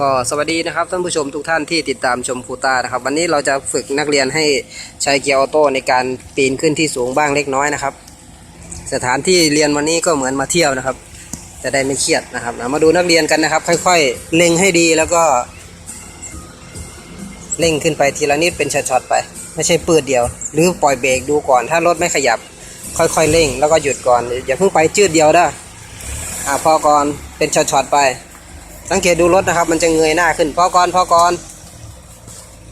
ก็สวัสดีนะครับท่านผู้ชมทุกท่านที่ติดตามชมครูตานะครับ วันนี้เราจะฝึกนักเรียนให้ใช้เกียร์ออโต้ในการปีนขึ้นที่สูงบ้างเล็กน้อยนะครับ สถานที่เรียนวันนี้ก็เหมือนมาเที่ยวนะครับ จะได้ไม่เครียดนะครับนะมาดูนักเรียนกันนะครับ ค่อยๆเล็งให้ดีแล้วก็เร่งขึ้นไปทีละนิดเป็นช็อตๆไป ไม่ใช่ปืดเดียว หรือปล่อยเบรกดูก่อน ถ้ารถไม่ขยับ ค่อยๆเร่งแล้วก็หยุดก่อนอย่าเพิ่งไปจืดเดียวเด้อ่าพอก่อนเป็นช็อตๆไป สังเกตดูรถนะครับ มันจะเงยหน้าขึ้นพอก่อนพอก่อน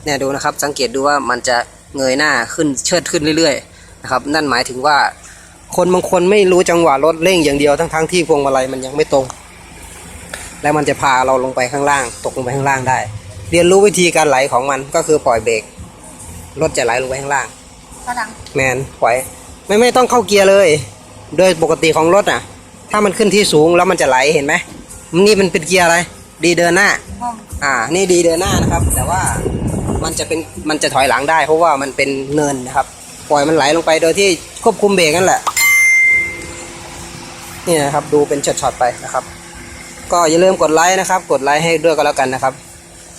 เนี่ยดูนะครับ สังเกตดูว่ามันจะเงยหน้าขึ้นเชิดขึ้นเรื่อยๆนะครับ นั่นหมายถึงว่า คนบางคนไม่รู้จังหวะรถเร่งอย่างเดียวทั้งๆทที่พวงมาลัยมันยังไม่ตรง แล้วมันจะพาเราลงไปข้างล่าง ตกลงไปข้างล่างได้ เรียนรู้วิธีการไหลของมันก็คือปล่อยเบรกรถจะไหลลงไปข้างล่างกระดังแมนปล่อย ไม่ไม่ต้องเข้าเกียร์เลย โดยปกติของรถอะ ถ้ามันขึ้นที่สูงแล้วมันจะไหลเห็นไหม นี่มันเป็นเกียร์อะไร ดีเดินหน้าห้องอ่า นี่ดีเดินหน้านะครับ แต่ว่ามันจะเป็นมันจะถอยหลังได้ เพราะว่ามันเป็นเนินนะครับ ปล่อยมันไหลลงไปโดยที่ควบคุมเบรกนั่นแหละ นี่นะครับ ดูเป็นช็อตๆไปนะครับ ก็อย่าลืมกดไลค์นะครับ กดไลค์ให้ด้วยก็แล้วกันนะครับ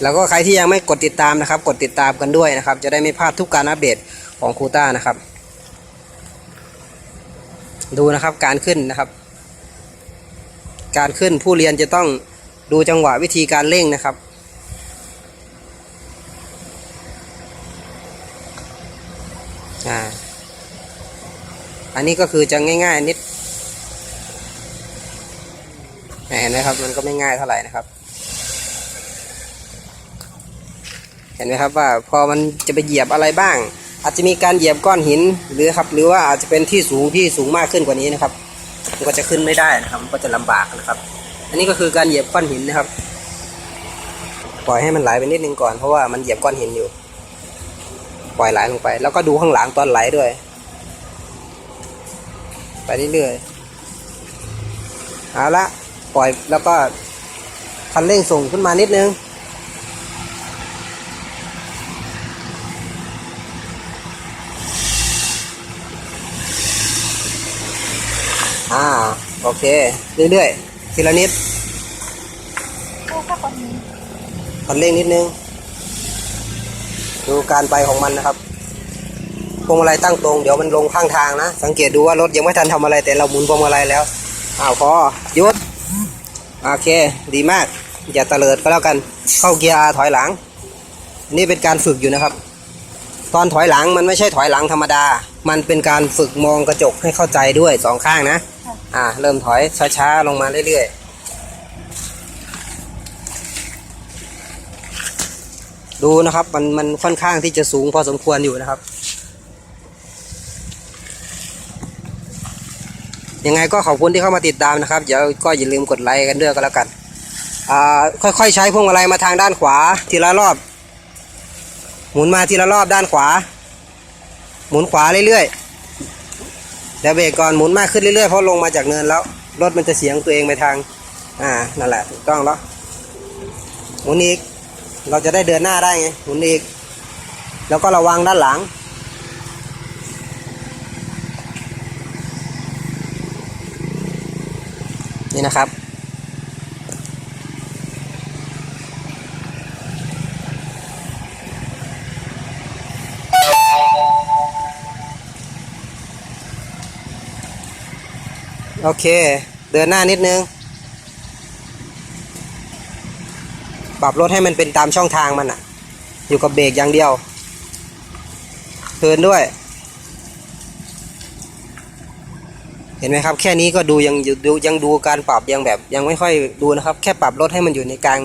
แล้วก็ใครที่ยังไม่กดติดตามนะครับ กดติดตามกันด้วยนะครับ จะได้ไม่พลาดทุกการอัปเดตของครูต้านะครับ ดูนะครับการขึ้นนะครับ การขึ้น ผู้เรียนจะต้องดูจังหวะวิธีการเร่งนะครับ อ่า อันนี้ก็คือจะง่าย ๆ นิดเห็นไหมครับมันก็ไม่ง่ายเท่าไหร่นะครับ เห็นไหมครับว่าพอมันจะไปเหยียบอะไรบ้าง อาจจะมีการเหยียบก้อนหินหรือครับ หรือว่าอาจจะเป็นที่สูงที่สูงมากขึ้นกว่านี้นะครับ มันก็จะขึ้นไม่ได้นะครับ มันก็จะลำบากนะครับ อันนี้ก็คือการเหยียบก้อนหินนะครับ ปล่อยให้มันไหลไปนิดนึงก่อนเพราะว่ามันเหยียบก้อนหินอยู่ ปล่อยไหลลงไป แล้วก็ดูข้างหลังตอนไหลด้วย ไปเรื่อยๆเอาละปล่อยแล้วก็คันเร่งส่งขึ้นมานิดนึง อ่า โอเค เรื่อยๆ ทีละนิดโอ้ข้าคนนี้คันเร่งนิดนึง ดูการไปของมันนะครับพวงมาลัยตั้งตรง เดี๋ยวมันลงข้างทางนะ สังเกตดูว่ารถยังไม่ทันทำอะไรแต่เราหมุนพวงมาลัยแล้ว อ้าวพอยุด โอเค ดีมาก อย่าเตลิดก็แล้วกัน เข้าเกียร์ถอยหลัง นี่เป็นการฝึกอยู่นะครับ ตอนถอยหลังมันไม่ใช่ถอยหลังธรรมดา มันเป็นการฝึกมองกระจกให้เข้าใจด้วยสองข้างนะ อ่า เริ่มถอยช้าๆลงมาเรื่อยๆ ดูนะครับ มันมันค่อนข้างที่จะสูงพอสมควรอยู่นะครับ ยังไงก็ขอบคุณที่เข้ามาติดตามนะครับ เดี๋ยวก็อย่าลืมกดไลค์กันด้วยก็แล้วกัน อ่า ค่อยๆ ใช้พวงมาลัยมาทางด้านขวาทีละรอบ หมุนมาทีละรอบด้านขวา หมุนขวาเรื่อยๆ แต่เบรกก่อนหมุนมากขึ้นเรื่อยๆเพราะลงมาจากเนินแล้วรถมันจะเสียงตัวเองไปทาง อ่า นั่นแหละถูกต้องแล้วหมุนอีก เราจะได้เดินหน้าได้ไง หมุนอีก แล้วก็ระวังด้านหลัง นี่นะครับ โอเค เดินหน้านิดนึง ปรับรถให้มันเป็นตามช่องทางมันอะอยู่กับเบรกอย่างเดียวเทินด้วย เห็นไหมครับ แค่นี้ก็ดูยังดูยังดูการปรับยังแบบยังไม่ค่อยดูนะครับ แค่ปรับรถให้มันอยู่ในกลาง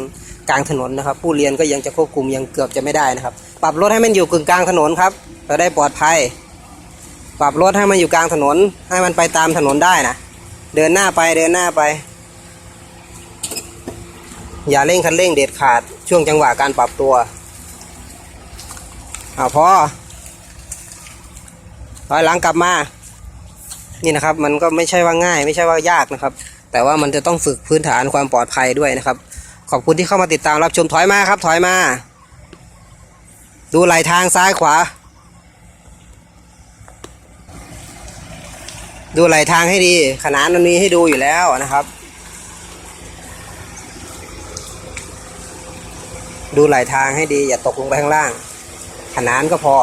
กลางถนนนะครับ ผู้เรียนก็ยังจะควบคุมยังเกือบจะไม่ได้นะครับ ปรับรถให้มันอยู่กึ่งกลางถนนครับจะได้ปลอดภัย ปรับรถให้มันอยู่กลางถนน ให้มันไปตามถนนได้นะ เดินหน้าไปเดินหน้าไป อย่าเร่งคันเร่งเด็ดขาดช่วงจังหวะการปรับตัวอ่าพอถอยหลังกลับมา นี่นะครับ มันก็ไม่ใช่ว่าง่าย ไม่ใช่ว่ายากนะครับ แต่ว่ามันจะต้องฝึกพื้นฐานความปลอดภัยด้วยนะครับ ขอบคุณที่เข้ามาติดตามรับชมถอยมาครับ ถอยมา ดูไหลทางซ้ายขวา ดูไหลทางให้ดี ขนานมันมีให้ดูอยู่แล้วนะครับ ดูไหลทางให้ดี อย่าตกลงไปข้างล่าง ขนานก็พอ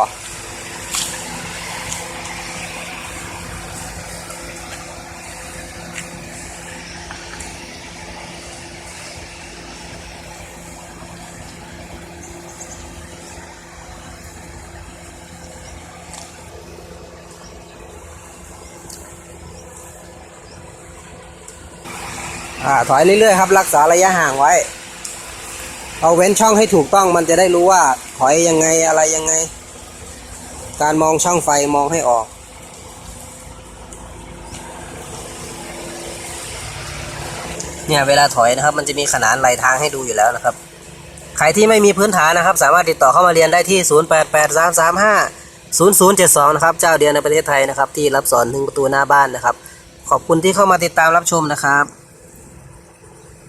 อ่าถอยเรื่อยๆครับ รักษาระยะห่างไว้ เอาเว้นช่องให้ถูกต้องมันจะได้รู้ว่าถอยยังไงอะไรยังไง การมองช่องไฟมองให้ออกเนี่ยเวลาถอยนะครับมันจะมีขนานไหลทางให้ดูอยู่แล้วนะครับ ใครที่ไม่มีพื้นฐานนะครับ สามารถติดต่อเข้ามาเรียนได้ที่ 0883350072 นะครับ เจ้าเดียวในประเทศไทยนะครับ ที่รับสอนถึงประตูหน้าบ้านนะครับ ขอบคุณที่เข้ามาติดตามรับชมนะครับ